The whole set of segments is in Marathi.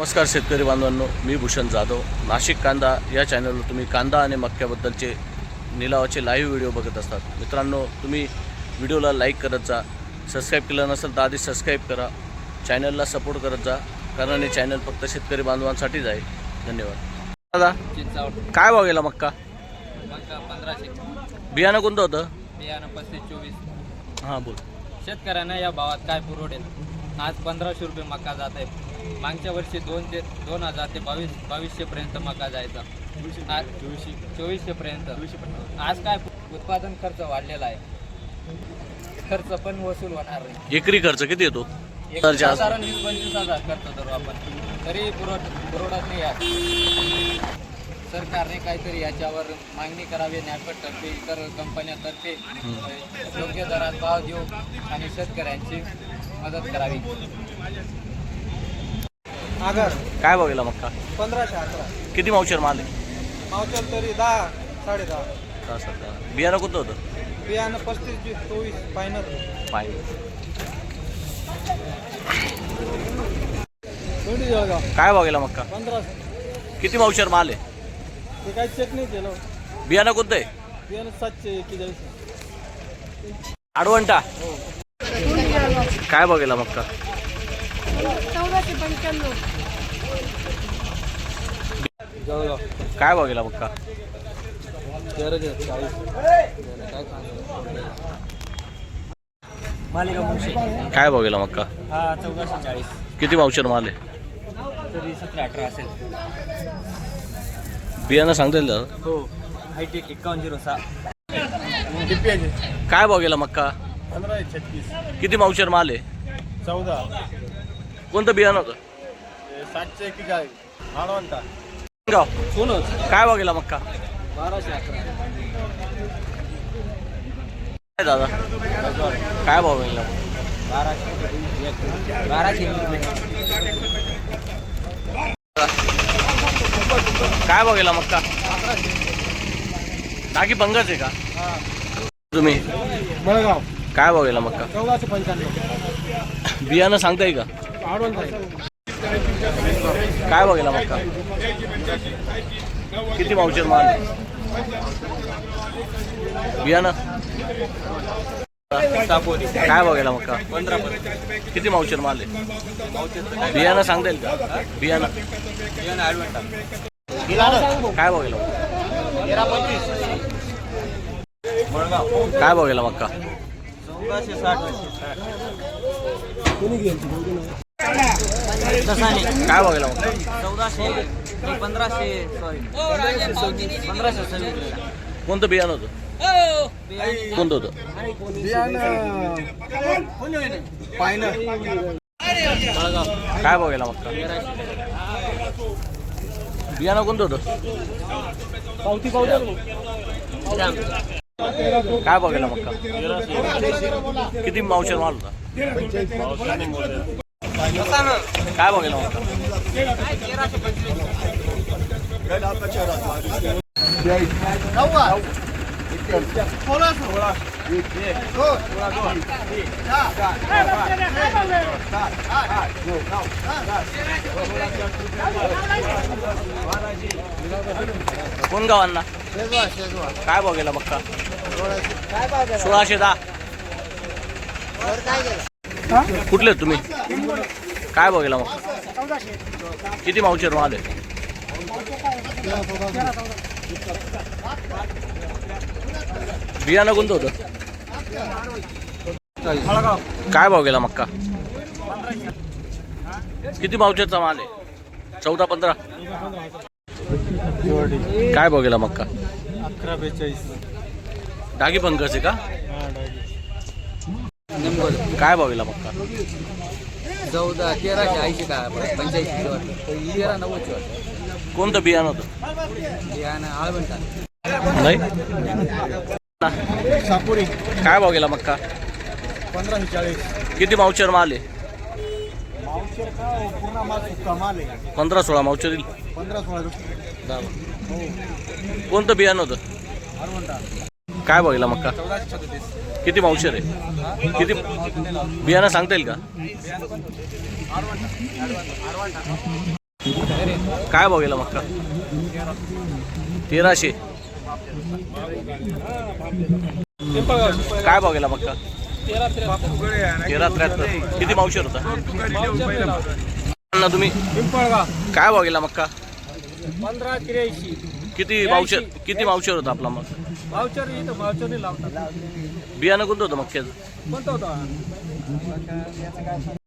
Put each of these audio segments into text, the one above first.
नमस्कार शेतकरी बांधवांनो मी भूषण जाधव. नाशिक कांदा या चॅनलवर तुम्ही कांदा आणि मक्क्याबद्दलचे निलावाचे लाईव्ह व्हिडिओ बघत असतात. मित्रांनो तुम्ही व्हिडिओला लाईक करत जा. सबस्क्राईब केलं नसेल तर आधी सबस्क्राईब करा. चॅनलला सपोर्ट करत जा कारण हे चॅनल फक्त शेतकरी बांधवांसाठीच आहे धन्यवाद. दादा काय भाव गेला मक्का? पंधराशे बियाणं कोणतं होतं? बियाणं पस्तीस चोवीस हां बोल. शेतकऱ्यांना या भावात काय पुरवडेल आज पंधराशे रुपये मक्का जात आहे. मागच्या वर्षी दोन ते दोन हजार ते बावीस बावीसशेपर्यंत मका जायचा. आज चोवीसशे चोवीसशेपर्यंत आज काय उत्पादन खर्च वाढलेला आहे? खर्च पण वसूल होणार नाही. एकरी खर्च किती येतो. साधारण वीस पंचवीस हजार खर्च धरू आपण. तरी पुरवठ नाही सरकारने काहीतरी याच्यावर मागणी करावी नॅफेडतर्फे इतर कंपन्यांतर्फे योग्य दरात भाव देऊ आणि शेतकऱ्यांची मदत करावी. आगर. काय भाव गेला मक्का? पंधराशे अकरा किती मावशेर माल आहे? मावचल तरी दहा साडे दहा. दहा सतरा बियाणं कोणतं होतं? बियाणं पस्तीस वीस चोवीस फायनल पाहिजे जळगाव. काय भाव गेला मक्का? पंधराशे. किती मावशेर माल आहे? ते काही चेक नाही केलं. बियाणं कोणतं आहे? बियाणं सातशे एक्केचाळीस. आडवंटा. काय बघेला मक्का? चौदाशे पंच्याण्णव काय बघेला मक्का? तेराशे काय मालिका मुंशी काय मक्का? चौदाशे चाळीस किती मावशेर माल आहे? सतरा अठरा असेल बियाणं सांगता येईल हो हायटेक एकावन्न झिरो सहा काय बघेला मक्का? पंधरा छत्तीस किती मावशेर माल आहे? चौदा. कोणतं बियाणं होतं? सातशे एक्केचाळीस आडवंटा गाव. सोनच. काय बघेला मक्का? बाराशे अकरा. काय दादा? काय भाव गेला बाराशे. बाराशे. काय बघेला मक्का? नाकी पंगच आहे का? तुम्ही? मळगाव. काय बघेला मक्का? चौदाशे पंच्याण्णव. बियाणं सांगताय का? काय बघायला मक्का किती मावशेर माल? बियाणं? काय बघायला मक्का पंधरा किती मावशेर माल आहे? बियाणं सांगता येईल का? बियाणं. काय बघायला काय बघायला मक्का साठ काय बघायला चौदाशे पंधराशे सॉरी पंधराशे सव्वीस कोणतं बियाणं होतं? कोणतं होतं? काय बघायला मक्का बियाणं कोणतं होतं? पावती पावती. काय बघायला मक्का किती मावशेर माल होता? काय बघायला मक्का कोण गावांना? काय बघायला मक्का सोळाशे दहा. कुठले आहेत तुम्ही? काय बघायला मग? किती मावचेर माल आहे बियाणं कोणतं होतं? काय भाव गेला मक्का किती मावचेरचा माल आहे चौदा पंधरा? काय भाव गेला मक्का अकरा बेचाळीस. डागी पंकज आहे का? काय भाव गेला मक्का? चौदा तेराशे ऐंशी का पंच्याऐंशी वाटतं. तेरा नव्वदची वाटतं. कोणतं बियाणं होतं? बियाणं आळवंटा नाही? सापुरी. काय भाव गेला मक्का? पंधराशे चाळीस. किती मावचर माल आहे? मावशेर काय पूर्ण माल आहे. पंधरा सोळा मावचर येईल पंधरा सोळा रुपये. कोणतं बियाणं होतं? काय भाव गेला मक्का? चौदाशे किती मावशर आहे? किती? बियाणं सांगता येईल का? काय भाव गेला मक्का? तेराशे. काय भाव गेला मक्का? तेरा त्र्याहत्तर. किती मावशेर होता? तुम्ही? काय भाव गेला मक्का? पंधरा त्र्याऐंशी किती मावशेर किती मावशेर होता आपला मग? भावचर इथं भावचर नाही लावतात. बियाणं कोणतं होतं मक्क्याचं कोणता होता?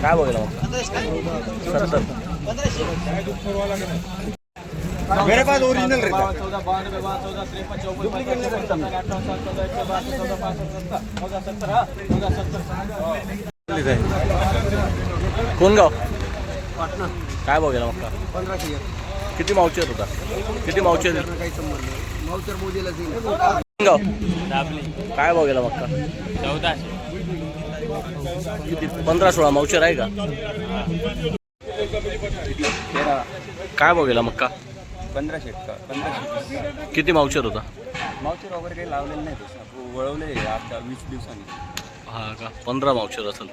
काय सत्तर मेरे पास ओरिजिनल रहता चौदह बानवे बारह चौदह तिरपन चौवन Duplicate नहीं रहता। अठारह सात चौदह एक सौ बासठ चौदह पासठ सत्तर चौदह सत्तर हाँ चौदह सत्तर कोण गाव काय भाव गेला मक्का पंधराशे किती मावचेर होता किती मावचेर काही संबंध नाही काय भाव गेला मक्का चौदाशे पंधरा सोळा मावचेर आहे का? काय भाव गेला मक्का? पंधराशे का? पंधराशे किती मावचेर होता मावचर वगैरे काही लावलेलं नाही तसं वळवले आता वीस दिवसांनी. हा का? पंधरा मावचेर असेल.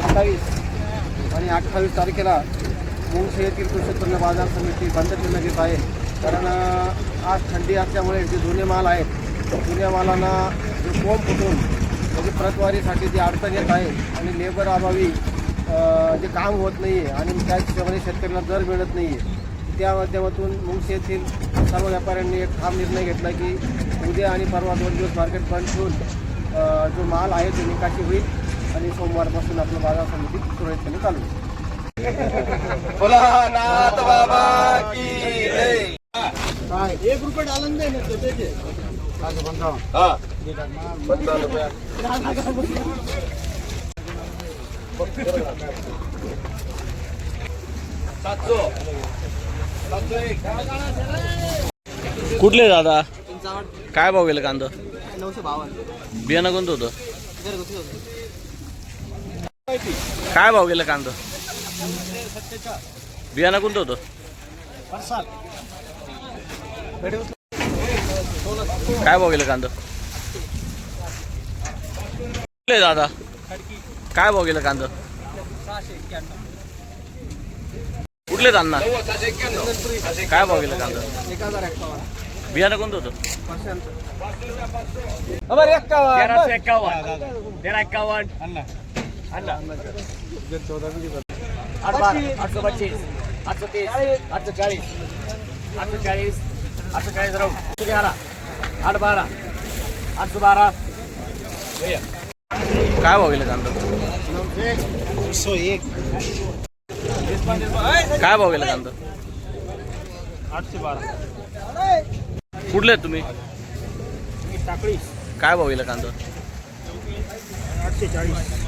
सत्तावीस आणि अठ्ठावीस तारखेला मुंगशी येथील कृषी उत्पन्न बाजार समिती बंद ठेवण्यात येत आहे. कारण आज थंडी असल्यामुळे जे जुने माल आहेत जुन्या मालांना जो कोंब फुटून म्हणजे प्रतवारीसाठी जी अडचण येत आहे आणि लेबर अभावी जे काम होत नाही आहे आणि त्या शेतकऱ्यांना दर मिळत नाही आहे त्या माध्यमातून मुंगशी येथील सर्व व्यापाऱ्यांनी एक ठाम निर्णय घेतला की उद्या आणि परवा दोन दिवस मार्केट बंद ठेवून जो माल आहे तो निकाशी होईल आणि सोमवारपासून आपलं बाजार समिती सुरळीतपणे चालू होईल. काय? एक रुपये डालन दे कुठले दादा? काय भाव गेलं कांदा? नऊशे बावन्न बियाणं कोणतं होतं? काय भाव गेलं कांदा? बियाणं कोणतं होतं? काय भाव गेलं कांदा दादा? काय भाव गेलं कांदा? कुठले अण्णा काय भाव गेलं कांदा एक हजार एक्कावन्न बियाणं कोणतं होतं तेराशे आठशे पच्चीस आठशे तीस आठशे चाळीस आठशे चाळीस आठशे चाळीस राहू आठशे ग्यारह आठ बारा आठशे बारा काय भाव गेलं कांदा सो एक काय भाव गेला कांदा आठशे बारा कुठले आहेत तुम्ही टाकळी काय भाव गेला कांदा आठशे चाळीस.